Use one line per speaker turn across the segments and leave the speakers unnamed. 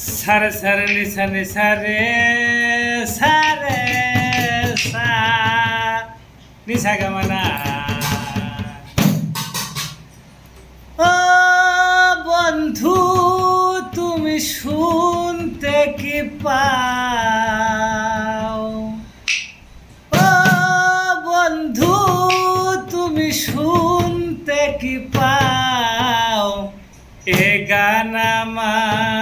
সারে সারে নিসা নিসা রে সারে, সা নিসা গামানা ও বন্ধু, তুমি শুনতে কি পাও? ও বন্ধু, তুমি শুনতে কি পাও? এ গান আমার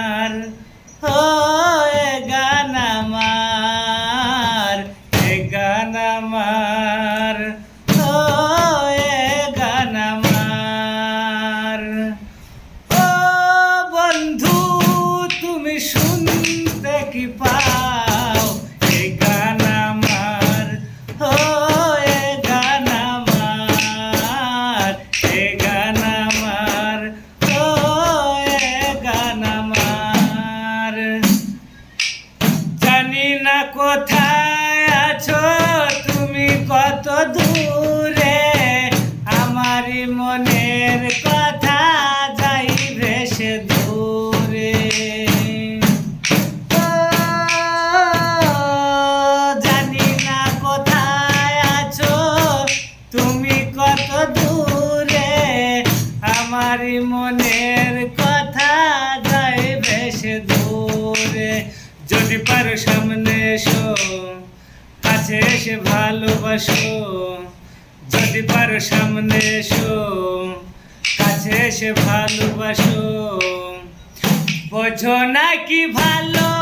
জানি না কোথায় আছো, তুমি কত দূরে? আমারই মনের কথা যাই ভেসে দূরে জানি না কোথায় আছো, তুমি কত দূরে? আমারই মনের যদি পারো সামনে এসো, কাছে এসে ভালোবাসো। যদি পারো সামনে এসো, কাছে এসে ভালোবাসো। বোঝো নাকি ভালোবাসা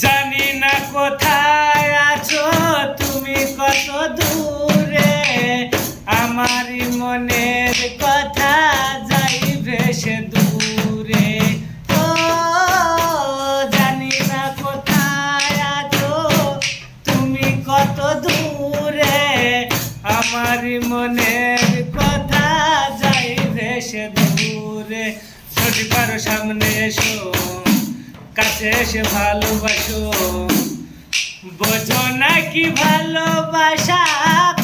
জানি না কোথায় আছো তুমি কত দূরে। মনের কথা যাই ভেসে দূরে আমার মনের কথা যাই ভেসে দূরে। যদি পারো সামনে এসো, কাছে এসে ভালোবাসো। বোঝো নাকি ভালোবাসা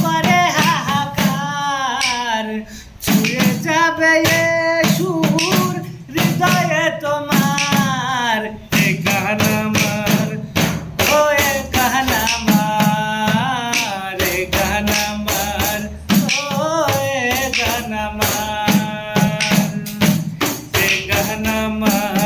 করে হাহাকার। ছুঁয়ে যাবে সুর, হৃদয়ে তোমার জাহানামা